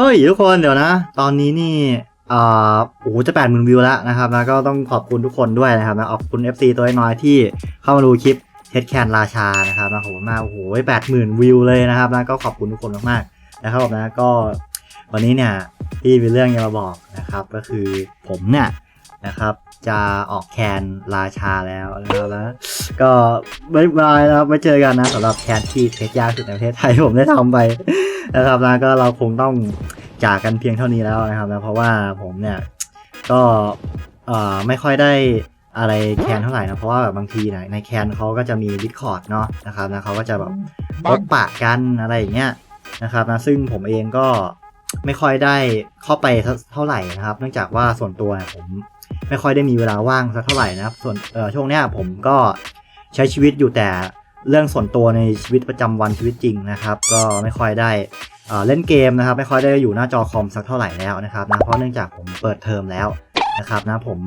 เฮ้ยทุกคนเดี๋ยวนะ ตอนนี้นี่อ่าโอ้จะแปดหมื่นวิวแล้วนะครับแล้วก็ต้องขอบคุณทุกคนด้วยนะครับนะขอบคุณ FC ตัวน้อยที่เข้ามาดูคลิปเฮดแคนราชานะครับนะโหมากโอ้โหแปดหมื่นวิวเลยนะครับนะก็ขอบคุณทุกคนมากๆนะครับนะก็วันนี้เนี่ยที่มีเรื่องจะมาบอกนะครับ ก็คือผมเนี่ยนะครับจะออกแคนราชาแล้วนะครับแล้วก็ไม่บายนะครับไม่เจอกันนะสำหรับแคนที่เทสยากสุดในประเทศไทยผมได้ทำไป นะครับนะก็เราคงต้องจากกันเพียงเท่านี้แล้วนะครับนะเพราะว่าผมเนี่ยก็เอ่อไม่ค่อยได้อะไรแคนเท่าไหร่นะเพราะว่าแบบบางทีเนยในแคนเขาก็จะมีดิสคอร์ดเนาะนะครับนะเขาก็จะแบบพบปะกันอะไรอย่างเงี้ยนะครับนะซึ่งผมเองก็ไม่ค่อยได้เข้าไปเท่าไหร่นะครับ เนื่องจากว่าส่วนตัวเนี่ยผมไม่ค่อยได้มีเวลาว่างสักเท่าไหร่นะครับ ส่วนเอ่อช่วงเนี้ยผมก็ใช้ชีวิตอยู่แต่ เรื่องส่วนตัวในชีวิตประจำวันชีวิตจริงนะครับ ก็ไม่ค่อยได้เเล่นเกมนะครับ ไม่ค่อยได้อยู่หน้าจอคอมสักเท่าไหร่แล้วนะครับนะเพราะเนื่องจากผมเปิดเทอมแล้วนะครับนะผม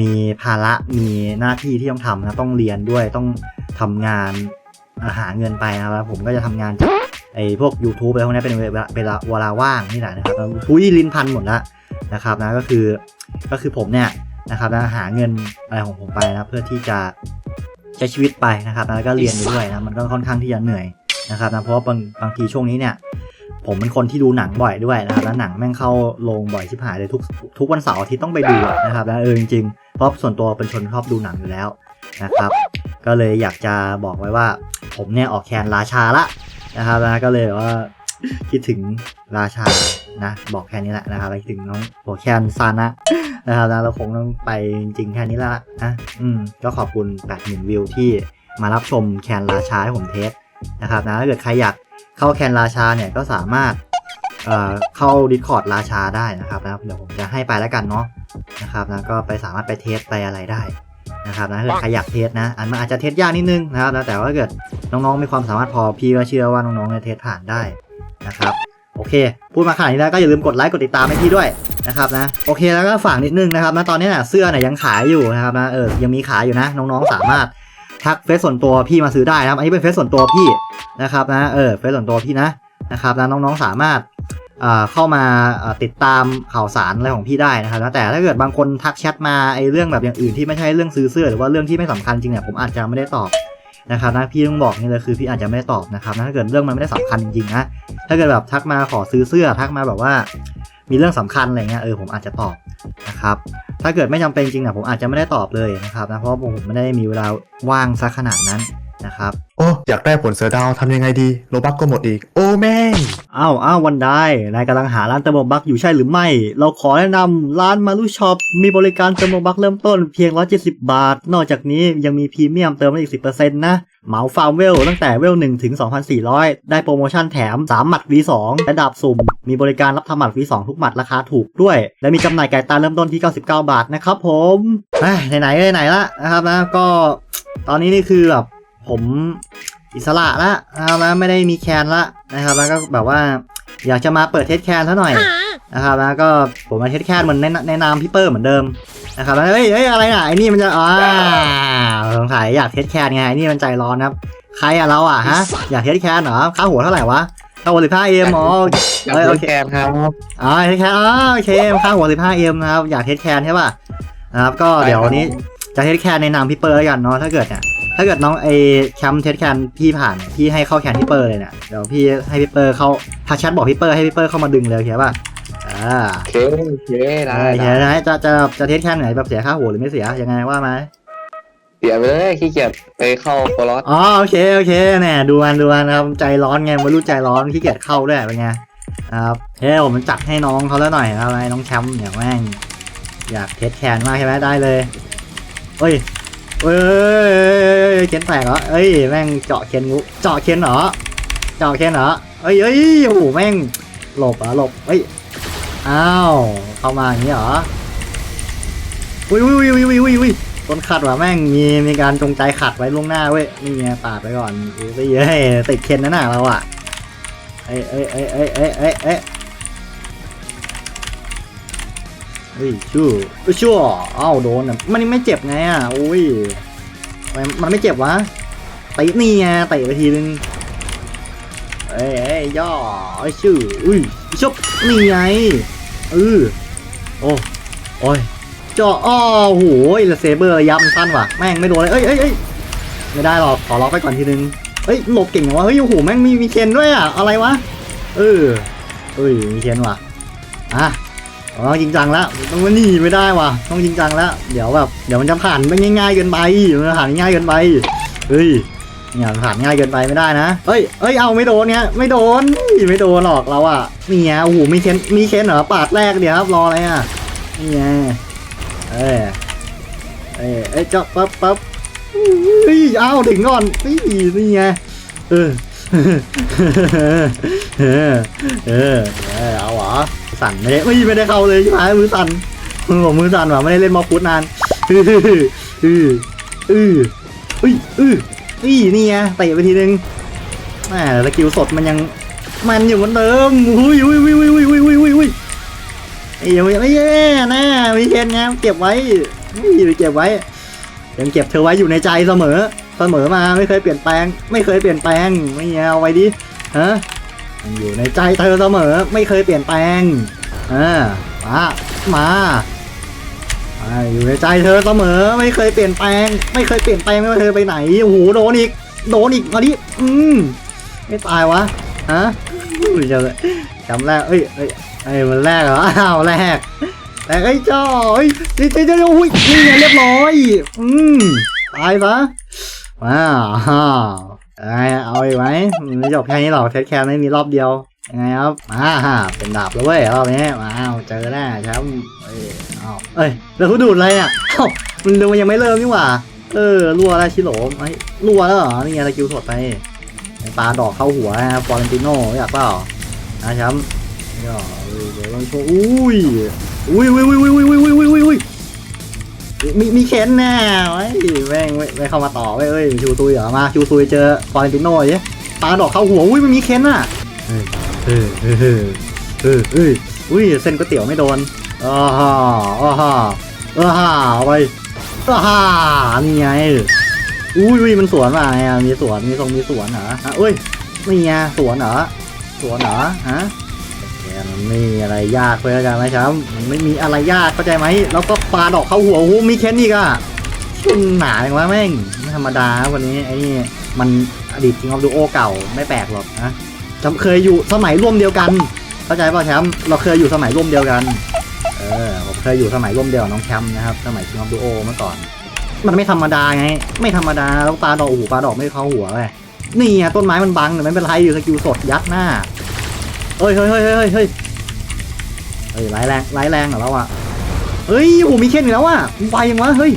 มีภาระมีหน้าที่ที่ต้องทำนะต้องเรียนด้วยต้องทำงานหาเงินไปนะครับผมก็จะทำงานจากไอ้พวก YouTube อะไรพวกนี้เป็นเวลาเวลาเวลาว่างนี่แหละนะครับแล้วทุยลิ้นพันหมดละนะครับนะก็คือก็คือผมเนี่ยนะครับนะหาเงินอะไรของผมไปนะเพื่อที่จะ ช้ชีวิตไปนะครับแล้วก็เรียนไปด้วยนะมันก็ค่อนข้างที่จะเหนื่อยนะครับนะเพราะว่าบางบางทีช่วงนี้เนี่ย ผมเป็นคนที่ดูหนังบ่อยด้วยนะครับแล้วหนังแม่งเข้าโรงบ่อยชิบหายเลยทุกทุกวันเสาร์อาทิตย์ต้องไปดูอะนะครับแล้วเออจริงๆเพราะส่วนตัวเป็นคนชอบดูหนังอยู่แล้วนะครับ ก็เลยอยากจะบอกไว้ว่า ผมเนี่ยออกแคนราชาละนะครับนะก็เลยแบบว่า คิดถึงราชานะ บอกแค่นี้แหละนะครับแล้วคิดถึงน้องหัวแคนซานะนะครับนะเราคงต้องไปจริงแค่นี้ละนะอืมก็ขอบคุณ80,000วิวที่มารับชมแคนราชาให้ผมเทสนะครับนะถ้าเกิดใครอยากเข้าแคนราชาเนี่ยก็สามารถเอ่อเข้า Discord ราชาได้นะครับนะเดี๋ยวผมจะให้ไปแล้วกันเนาะนะครับนะก็ไปสามารถไปเทสไปอะไรได้นะครับนะถ้าเกิดใครอยากเทสนะ อันมันอาจจะเทสยากนิดนึงนะครับนะแต่ว่าถ้าเกิดน้องๆมีความสามารถพอพี่ก็เชื่อว่าน้องๆเนี่ยเทสผ่านได้ นะครับโอเค พูดมาขนาดนี้แล้วก็อย่าลืมกดไลค์กดติดตามให้พี่ด้วยนะครับนะโอเคแล้วก็ฝากนิดนึงนะครับนะตอนนี้น่ะเสื้อเนี่ยยังขายอยู่นะครับนะเออยังมีขายอยู่นะ น้องๆสามารถทักเฟซส่วนตัวพี่มาซื้อได้นะครับอันนี้เป็นเฟซส่วนตัวพี่นะครับนะเออเฟซส่วนตัวพี่นะนะครับนะน้องๆสามารถเอ่อเข้ามาติดตามข่าวสารอะไรของพี่ได้นะครับนะแต่ถ้าเกิดบางคนทักแชทมาไอ้เรื่องแบบอย่างอื่นที่ไม่ใช่เรื่องซื้อเสื้อหรือว่าเรื่องที่ไม่สำคัญจริงเนี่ยผมอาจจะไม่ได้ตอบ นะครับนะพี่ต้องบอกนี่เลยคือพี่อาจจะไม่ได้ตอบนะครับนะถ้าเกิดเรื่องมันไม่ได้สำคัญจริงๆนะถ้าเกิดแบบทักมาขอซื้อเสื้อทักมาแบบว่า มีเรื่องสำคัญอะไรเงี้ยเออผมอาจจะตอบนะครับถ้าเกิดไม่จำเป็นจริงเนี่ยผมอาจจะไม่ได้ตอบเลยนะครับนะเพราะว่าผมไม่ได้มีเวลาว่างซะขนาดนั้น นะครับโอ้อยากได้ผลเสือดาวทำยังไงดีโลบักก็หมดอีก โอ้แม่งอ้าวอ้าววันได้นายกำลังหาร้านเติมโลบักอยู่ใช่หรือไม่ เราขอแนะนำร้านมารุช็อปมีบริการเติมโลบักเริ่มต้นเพียง 170 บาท นอกจากนี้ยังมีพรีเมียมเติมได้อีก 10%นะเหมาฟาร์มเวลตั้งแต่เวล1ถึง 2,400 ได้โปรโมชั่นแถม 3 หมัด V2 และดาบสุ่ม มีบริการรับทำหมัด V2 ทุกหมัดราคาถูกด้วย และมีจำหน่ายไก่ตาเริ่มต้นที่ 99 บาทนะครับผมเอ้ยไหนๆก็ไหนๆละนะครับนะก็ตอนนี้นี่คือแบบ ผมอิสระละนะครับนะไม่ได้มีแคนละนะครับ แล้วก็แบบว่าอยากจะมาเปิดเทสแคนซะหน่อยนะครับแล้วก็ผมมาเทสแคนเหมือนในในนามพี่เปอร์เหมือนเดิมนะครับแล้วเฮ้ยเฮ้ยอะไรน่ะไอ้นี่มันจะอ่าสงสัยอยากเทสแคนไงไอ้นี่มันใจร้อนครับ ใครอะเราอะฮะอยากเทสแคนเหรอค่าหัวเท่าไหร่วะค่าหัวสิบห้าเอ็มอ๋อเอ้ยโอเคแกนครับอ๋อเทสแคนอ๋อโอเคค่าหัวสิบห้าเอ็มนะครับอยากเทสแคนใช่ป่ะนะครับก็เดี๋ยววันนี้จะเทสแคนในนามพี่เปอร์แล้วกันเนาะถ้าเกิดเนี่ย ถ้าเกิดน้องไอแคมป์เทสแคนพี่ผ่านเนี่ยพี่ให้เข้าแคนพี่เปอร์เลยเนี่ยเดี๋ยวพี่ให้พี่เปอร์เข้าทักแชทบอกพี่เปอร์ให้พี่เปอร์เข้ามาดึงเลยโอเคป่ะอ่าโอเคโอเคได้โอเคได้นะจะจะจะเทสแคนไหนแบบเสียค่าหัวหรือไม่เสียยังไงว่ามาเสียไปเลยขี้เกียจไปเข้าโปรลอสอ๋อโอเคโอเคแน่ดูมันดูมันนะครับใจร้อนไงไม่รู้ใจร้อนขี้เกียจเข้าด้วยเป็นไงนะครับเฮ้ยผมจัดให้น้องเขาแล้วหน่อยนะครับไอ้น้องแชมป์เนี่ยแม่งอยากเทสแคนมากใช่ไหมได้เลยเอ้ย เอ้ยเคนแตกเหรอเอ้ยแม่งเจาะเคนงูเจาะเคนเหรอเจาะเคนเหรอเอ้ยเอ้ยโอ้โหแม่งหลบเหรอหลบเอ้ยอ้าวเข้ามาอย่างนี้เหรออุ้ยอุ้ยอุ้ยอุ้ยอุ้ยอุ้ยต้นขัดว่ะแม่งมีมีการจงใจขัดไว้ล่วงหน้าเว้ยนี่ไงปาดไปก่อนดูสิเฮ้ยติดเคนนั่นน่ะเราอะเอ้ยเอ้ยเอ้ยเอ้ยเอ้ยเอ้ย ฮ้ยชู้อุ๊ยชั่วอ้าวโดนอะมันไม่เจ็บไงอะอุ้ยมันไม่เจ็บวะเตะนี่ไงเตะไปทีนึงเอ้ยเอ้ยย่อไอ้ชื่ออุ้ยชบนี่ไงเออโอ้โอ้ยจ่ออ้อโหยล้วเซเบอร์ยะมันสั้นว่ะแม่งไม่โดนเลยเอ้ยเอ้ยไม่ได้หรอกขอล็อกไปก่อนทีนึงเอ้ยหลบเก่งวะเฮ้ยโอ้โหแม่งมีมีเคนด้วยอะอะไรวะเออเอ้ยมีเคนว่ะอะ ต้องจริงจังแล้วต้องว่านี่ไม่ได้ว่ะต้องจริงจังแล้วเดี๋ยวแบบเดี๋ยวมันจะผ่านไปง่ายๆเกินไปมันผ่านง่ายเกินไปเฮ้ยเนี่ยผ่านง่ายเกินไปไม่ได้นะเอ้ยเอ้ยเอาไม่โดนเนี่ยไม่โดนไม่โดนหรอกเราอะนี่ไงโอ้โหมีเค้นมีเค้นเหรอปาดแรกเดี๋ยวครับรออะไรอะนี่ไงเอ้ยเอ้ยเอ้ยเจ้าปั๊บปั๊บเฮ้ยเอาถึงก่อนนี่นี่ไงเออเออเออเออเอาเหรอ สั่นไม่ได้ไม่ไม่ได้เข้าเลยใช่ไหมมือสั่นมือผมมือสั่นว่ะไม่ได้เล่นมอฟุตนานอืออืออืออืออือนี่นี่ไงเตะไปทีนึงแหมสกิลสดมันยังมันอยู่เหมือนเดิมอุ้ยอุ้ยอุ้ยอุ้ยอุ้ยอุ้ยอุ้ยอุ้ยไอ้ยังไม่ไม่แย่นะมีเคนไงเก็บไว้นี่เก็บไว้ยังเก็บเธอไว้อยู่ในใจเสมอ เสมอมาไม่เคยเปลี่ยนแปลง ไม่เคยเปลี่ยนแปลงไม่เอาไว้ดิฮะ ยังอยู่ในใจเธอเสมอไม่เคยเปลี่ยนแปลงอ่ามามาอยู่ในใจเธอเสมอไม่เคยเปลี่ยนแปลง ไม่เคยเปลี่ยนแปลงไม่ว่าเธอไปไหนโอ้โหโดนอีกโดนอีกมาดิอืมไม่ตายวะฮะอุ้ยจะจำแรกเอ้ยเอ้ยเอ้ยมันแรกเหรออ้าวแรกแต่ไอ้เจ้าเอ้ยเดี๋ยวเดี๋ยวเดี๋ยวอุ้ยนี่ไงเรียบร้อยอืมตายซะว้าว เอาอีกไหมไม่จบแค่นี้หรอกเทสแคร์ไม่มีรอบเดียวยังไงครับอ่าเป็นดาบแล้วเว้ยรอบนี้ว้าเจอแน่แชมป์เอ้ยเอาเอ้ยแล้วเขาดูดอะไรอะเอ้ามันเร็วยังไม่เริ่มนี่หว่า เออรัวแล้วชิโหลไอ้รัวแล้วเหรอนี่ไงตะคิวสดไปปลาดอกเข้าหัวนะฟอร์เรนติโน่อยากเปล่านะแชมป์ก็เดี๋ยวลองโชว์อุ้ยอุ้ยอุ้ยอุ้ยอุ้ยอุ้ยอุ้ยอุ้ยอุ้ย มีมีเค้นแน่ไอ้แม่งไม่เข้ามาต่อเว้เอ้ยชูซุยเหรอมาชูซุยเจอฟอร์เรนติโน่ไอ้ปาดอกเข้าหัวอุ้ยมันมีเค้นอะเออเออเออเออเออเอออุ้ยเส้นก๋วยเตี๋ยวไม่โดนอ้าฮ่าอ้าฮ่าอ้าฮ่าเอาไปอ่านี่ไงอุ้ยอุ้ยมันสวนมาไงอะมีสวนมีทรงมีสวนเหรอฮะเอ้ยนี่ไงสวนเหรอสวนเหรอฮะ มันไม่มีอะไรยากเลยกันนะครับมันไม่มีอะไรยากเข้าใจไหมแล้วก็ปาดอกเข้าหัวโอ้โหมีแค่นี้ก็ชุนหนาอย่างวะแม่งไม่ธรรมดาวันนี้ไอ้นี่มันอดีตจริงออฟดูโอเก่าไม่แปลกหรอกนะจำเคยอยู่สมัยร่วมเดียวกัน เข้าใจป่ะแชมป์เราเคยอยู่สมัยร่วมเดียวกันเออผมเคยอยู่สมัยร่วมเดียวน้องแชมป์นะครับสมัยคิงออฟดูโอเมื่อก่อน มันไม่ธรรมดาไง ไม่ธรรมดาแล้วปลาดอกโอ้โหปลาดอกไม่เข้าหัวเลยนี่ไงต้นไม้มันบังแต่ไม่เป็นไรอยู่สกิลสดยัดหน้า เฮ้ยเฮ้ยเฮ้ยเฮ้ยเฮ้ยเฮ้ยร้ายแรงร้ายแรงเหรอเราอะเฮ้ยโอ้โหมีเค้นอีกแล้วอะไปยังวะเฮ้ย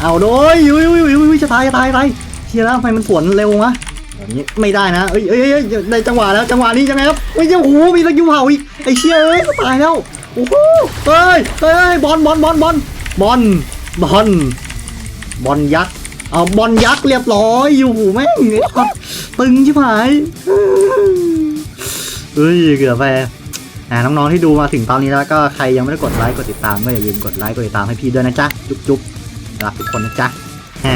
เอาโดยอุ้ยอุ้ยอุ้ยอุ้ยจะตายจะตายจะตายเชียร์แล้วทำไมมันสวนเร็ววะแบบนี้ไม่ได้นะเอ้ยเอ้ยเอ้ยได้จังหวะแล้วจังหวะนี้ยังไงครับเฮ้ยโอ้โหมีสกิลเผาอีกไอ้เชียร์เอ้ยตายแล้วโอ้โหเฮ้ยเฮ้ยบอลบอลบอลบอลบอลบอลบอลยักษ์เอาบอลยักษ์เรียบร้อยอยู่แม่งตึงชิบหาย เฮ้ยเกือบไปอ่าน้องๆที่ดูมาถึงตอนนี้แล้วก็ใครยังไม่ได้กดไลค์กดติดตามก็อย่าลืมกดไลค์กดติดตามให้พี่ด้วยนะจ๊ะจุ๊บจุ๊บรักทุกคนนะจ๊ะแฮ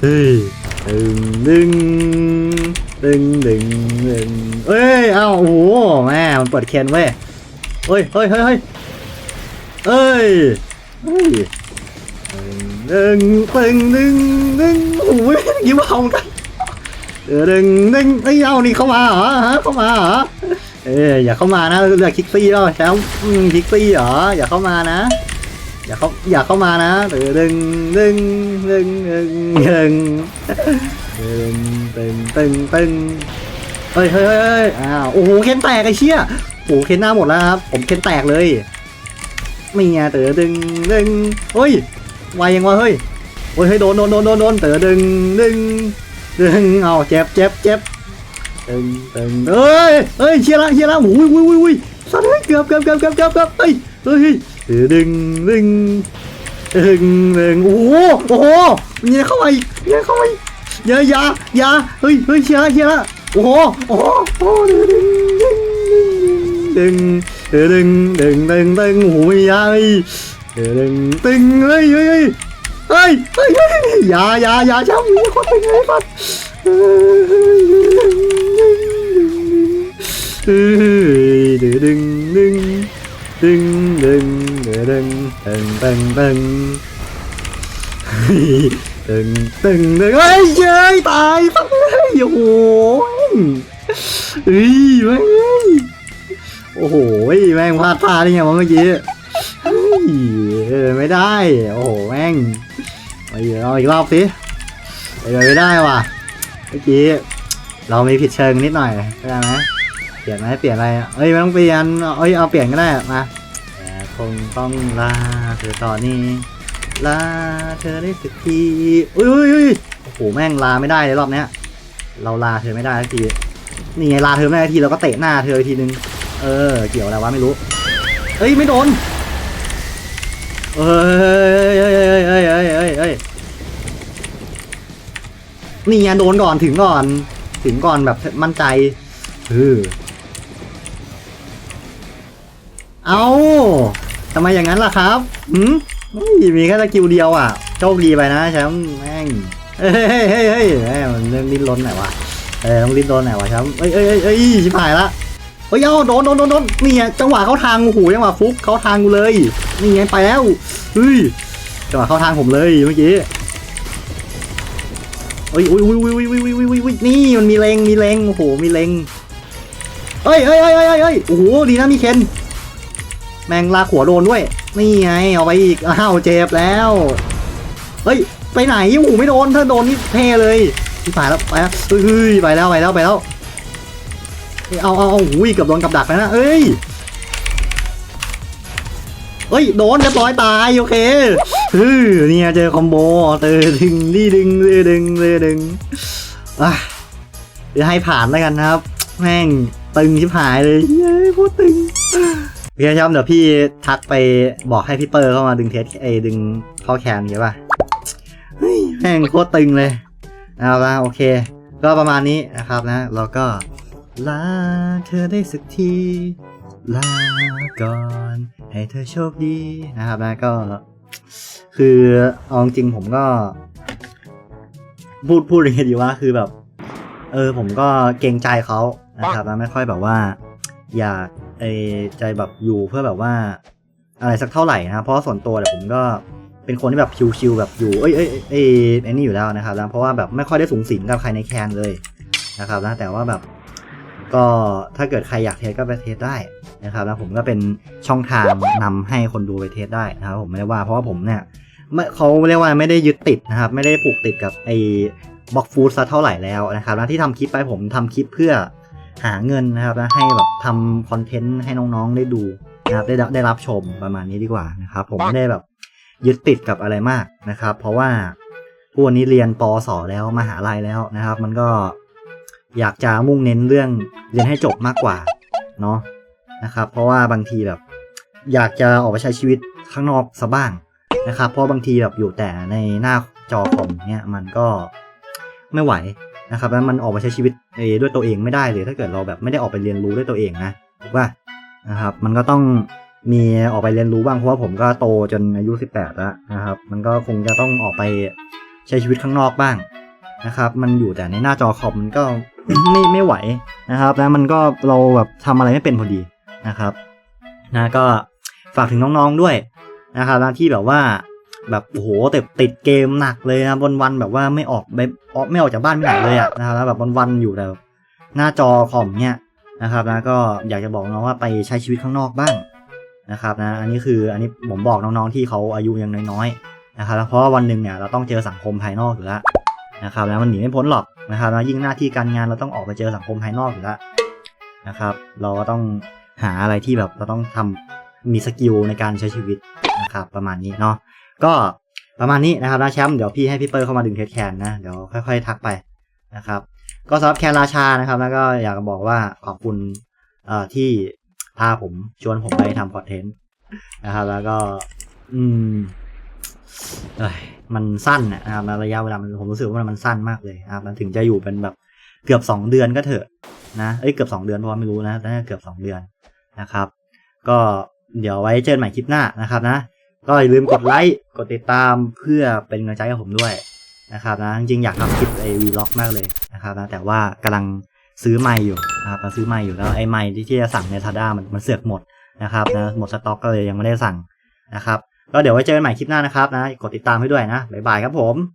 เฮ้ยตึงดึงดึงดึงดึงเอ้ยเอ้าโอ้โหแม่มันเปิดเคนเว้ยเฮ้ยเฮ้ยเฮ้ยเฮ้ยเอ้ยเฮ้ยหนึ่งหนึ่งหนึ่งหนึ่งโอ้ยยิ้มเอาเหมือนกัน เออดึงหนึ่งไอ้ยเอานี่เข้ามาเหรอฮะเข้ามาเหรอเอออย่าเข้ามานะเรือคิกซี่แล้วแชมป์คิกซี่เหรออย่าเข้ามานะ อย่าเข้าอย่าเข้ามานะเออดึงหนึ่งหนึ่งหนึ่งหนึ่งดึงตึงตึงตึงเฮ้ยเฮ้ยเฮ้ยอ้าวโอ้โหเค้นแตกไอ้เชี่ยโอ้โหเค้นหน้าหมดแล้วครับผมเค้นแตกเลยมีไงเต๋อดึงดึงเฮ้ยไวยังวะเฮ้ยโอ้ยเฮ้ยโดนโดนโดนโดนโดนเต๋อดึงดึง ดึงเอาเจ็บเจ็บเจ็บดึงดึงเอ้ยเอ้ยเชียร์ละเชียร์ละอุ้ยอุ้ยอุ้ยอุ้ยสัตว์เฮ้ยเกือบเกือบเกือบเกือบเกือบเกือบเฮ้ยเฮ้ยเดึงดึงดึงดึงโอ้โหโอ้โหเนี่ยเข้ามาอีกเนี่ยเข้ามาอีกอย่าอย่าอย่าเฮ้ยเฮ้ยเชียร์ละเชียร์ละโอ้โหโอ้โหโอ้ดึงดึงดึงดึงดึงดึงดึงโอ้โหไม่ยาเลยตึงตึงเฮ้ยเฮ้ย เฮ้ยเฮ้ยเฮ้ยเฮ้ยอย่าอย่าอย่าช้ำมีคนตึงเลยสัตว์เฮ้ยดึงดึงดึงดึงดึงดึงดึงดึงดึงเฮ้ยดึงดึงดึงเฮ้ยเย้ยตายสักเลยโอ้โหเฮ้ยแม่งโอ้โหแม่งพลาดท่าได้ไงวะเมื่อกี้เฮ้ยเออไม่ได้ โอ้โห แม่ง เอาอีกเอาอีกรอบสิเออไม่ได้ว่ะเมื่อกี้เรามีผิดเชิงนิดหน่อยเข้าใจไหมเปลี่ยนไหมเปลี่ยนอะไรเอ้ยไม่ต้องเปลี่ยนเอ้ยเอาเปลี่ยนก็ได้มาคงต้องลาเธอตอนนี้ลาเธอได้สักทีอุ้ยอุ้ยอุ้ยโอ้โหแม่งลาไม่ได้เลยรอบเนี้ย เราลาเธอไม่ได้สักทีนี่ไงลาเธอไม่ได้ทีเราก็เตะหน้าเธออีกทีนึงเออเกี่ยวอะไรวะไม่รู้เอ้ยไม่โดน เอ้ยเอ้ยเอ้ยเอ้ยเอ้ยเอ้ยเอ้ยนี่ไงโดนก่อนถึงก่อน ถึงก่อนแบบมั่นใจเออเอาทำไมอย่างนั้นล่ะครับหืมมีแค่สกิลเดียวอะ โชคดีไปนะแชมป์แม่งเฮ้ยเฮ้ยเฮ้ยเฮ้ยมันเรื่องดิ้นรนไหนอยวะเออต้องดิ้นรนไหนอยวะแชมป์เอ้ยเอ้ยเอ้ยชิบหายละ เฮ้ยเอโดนโดนโดนโดนนี่ไงจังหวะเขาทางโอ้โหจังหวะฟุกเขาทางกูเลยนี่ไงไปแล้วเฮ้ยจังหวะเขาทางผมเลยเมื่อกี้เฮ้ยอุ้ยอุ้ยอุ้ยอุ้ยอุ้ยอุ้ยอุ้ยนี่มันมีแรงมีแรงโอ้โหมีแรงเฮ้ยเฮ้ยเฮ้ยเฮ้ยโอ้โหดีนะมีเคนแมงลาขัวโดนด้วยนี่ไงเอาไปอีกอ้าวเจ็บแล้วเฮ้ยไปไหนโอ้โหไม่โดนถ้าโดนนี่เทเลยที่ผ่านแล้วไปแล้วเฮ้ยไปแล้วไปแล้วไปแล้ว เอาเอาเอาอุ้ยเกือบโดนกับดักแล้วนะเอ้ยเอ้ยโดนเรียบร้อยตายโอเคฮือเนี่ยเจอคอมโบเตอดึงนี่ดึงเลยดึงเลยดึงอะเดี๋ยวให้ผ่านแล้วกันนะครับ แม่งตึงชิบหายเลยเย้ยโคตรตึงโอเคครับเดี๋ยวพี่ทักไปบอกให้พี่เปอร์เข้ามาดึงเทสเอดึงเข้าแคนใช่ป่ะเฮ้ยแม่งโคตรตึงเลยเอาละโอเค ก็ประมาณนี้นะครับนะแล้วก็ ลาเธอได้สักที ลาก่อน ให้เธอโชคดีนะครับนะก็ คือเอาจริงผมก็ พูดพูดอย่างนี้ดีว่าคือแบบ เออผมก็เกรงใจเขานะครับนะไม่ค่อยแบบว่า อยากเอใจแบบอยู่เพื่อแบบว่า อะไรสักเท่าไหร่นะครับเพราะส่วนตัวเนี่ยผมก็เป็นคนที่แบบชิวๆแบบอยู่เอ้ยเอ้ยเอ้ยไอ้นี่อยู่แล้วนะครับนะเพราะว่าแบบไม่ค่อยได้สูงสิงกับใครในแคนเลยนะครับนะแต่ว่าแบบ ก็ถ้าเกิดใครอยากเทสก็ไปเทสได้นะครับแล้วผมก็เป็นช่องทางนำให้คนดูไปเทสได้นะครับผมไม่ได้ว่าเพราะว่าผมเนี่ยไม่เขาเรียกว่าไม่ได้ยึดติดนะครับ ไม่ได้ผูกติดกับไอ้บล็อกฟูดซะเท่าไหร่แล้วนะครับแล้วที่ทำคลิปไปผมทำคลิปเพื่อหาเงินนะครับแล้วให้แบบทำคอนเทนต์ให้น้องๆได้ดูนะครับได้ได้รับชมประมาณนี้ดีกว่านะครับผมไม่ได้แบบยึดติดกับอะไรมากนะครับ เพราะว่าพวกนี้เรียนปอสอแล้วมหาลัยแล้วนะครับ มันก็ อยากจะมุ่งเน้นเรื่องเรียนให้จบมากกว่าเนาะนะครับ เพราะว่าบางทีแบบ อยากจะออกไปใช้ชีวิตข้างนอกซะบ้างนะครับ เพราะบางทีแบบอยู่แต่ในหน้าจอคอมเนี่ยมันก็ไม่ไหวนะครับแล้วมันออกมาใช้ชีวิตด้วยตัวเองไม่ได้เลยถ้าเกิดเราแบบไม่ได้ออกไปเรียนรู้ด้วยตัวเองนะถูกป่ะนะครับ มันก็ต้องมีออกไปเรียนรู้บ้างเพราะว่าผมก็โตจนอายุ 18 แล้วนะครับ มันก็คงจะต้องออกไปใช้ชีวิตข้างนอกบ้างนะครับ มันอยู่แต่ในหน้าจอคอมมันก็ ไม่ไม่ไหวนะครับแล้วมันก็เราแบบทำอะไรไม่เป็นพอดีนะครับนะก็ฝากถึงน้องๆด้วยนะครับนะที่แบบว่าแบบโอ้โหติดติดเกมหนักเลยนะวันๆแบบว่าไม่ออกไม่ออกไม่ออกจากบ้านไม่ไหนเลยอะนะครับแล้วแบบวันๆอยู่แต่หน้าจอคอมเนี่ยนะครับนะก็อยากจะบอกน้องว่าไปใช้ชีวิตข้างนอกบ้างนะครับนะอันนี้คืออันนี้ผมบอกน้องๆที่เขาอายุยังน้อยๆนะครับแล้วเพราะว่าวันหนึ่งเนี่ยเราต้องเจอสังคมภายนอกอยู่แล้วนะครับแล้วมันหนีไม่พ้นหรอก นะครับแล้วยิ่งหน้าที่การงานเราต้องออกไปเจอสังคมภายนอกอยู่แล้วนะครับ เราก็ต้องหาอะไรที่แบบเราต้องทำมีสกิลในการใช้ชีวิตนะครับประมาณนี้เนาะก็ประมาณนี้นะครับนะแชมป์เดี๋ยวพี่ให้พี่เปิ้ลเข้ามาดึงเทสแคนนะเดี๋ยวค่อย ๆ ทักไปนะครับ ก็สำหรับแคนราชานะครับ แล้วก็อยากจะบอกว่าขอบคุณเอ่อที่พาผมชวนผมไปทำคอนเทนต์นะครับ แล้วก็ อืม มันสั้นนะนะครับระยะเวลาผมรู้สึกว่ามันสั้นมากเลยนะครับมันถึงจะอยู่เป็นแบบเกือบสองเดือนก็เถอะนะเอ้ยเกือบสองเดือนเพราะไม่รู้นะแต่น่าจะเกือบสองเดือนนะครับ ก็เดี๋ยวไว้เจอใหม่คลิปหน้านะครับนะ ก็อย่าลืมกดไลค์กดติดตามเพื่อเป็นกำลังใจให้ผมด้วยนะครับนะจริงๆอยากทำคลิปไอวีล็อกมากเลยนะครับนะแต่ว่ากำลังซื้อไมค์อยู่นะครับซื้อไมค์อยู่แล้วไอ้ไม่ที่จะสั่งในทาด้ามันมันเสือกหมดนะครับนะหมดสต็อกก็เลยยังไม่ได้สั่งนะครับ ก็เดี๋ยวไว้เจอกันใหม่คลิปหน้านะครับนะ กดติดตามให้ด้วยนะ บ๊ายบายครับผม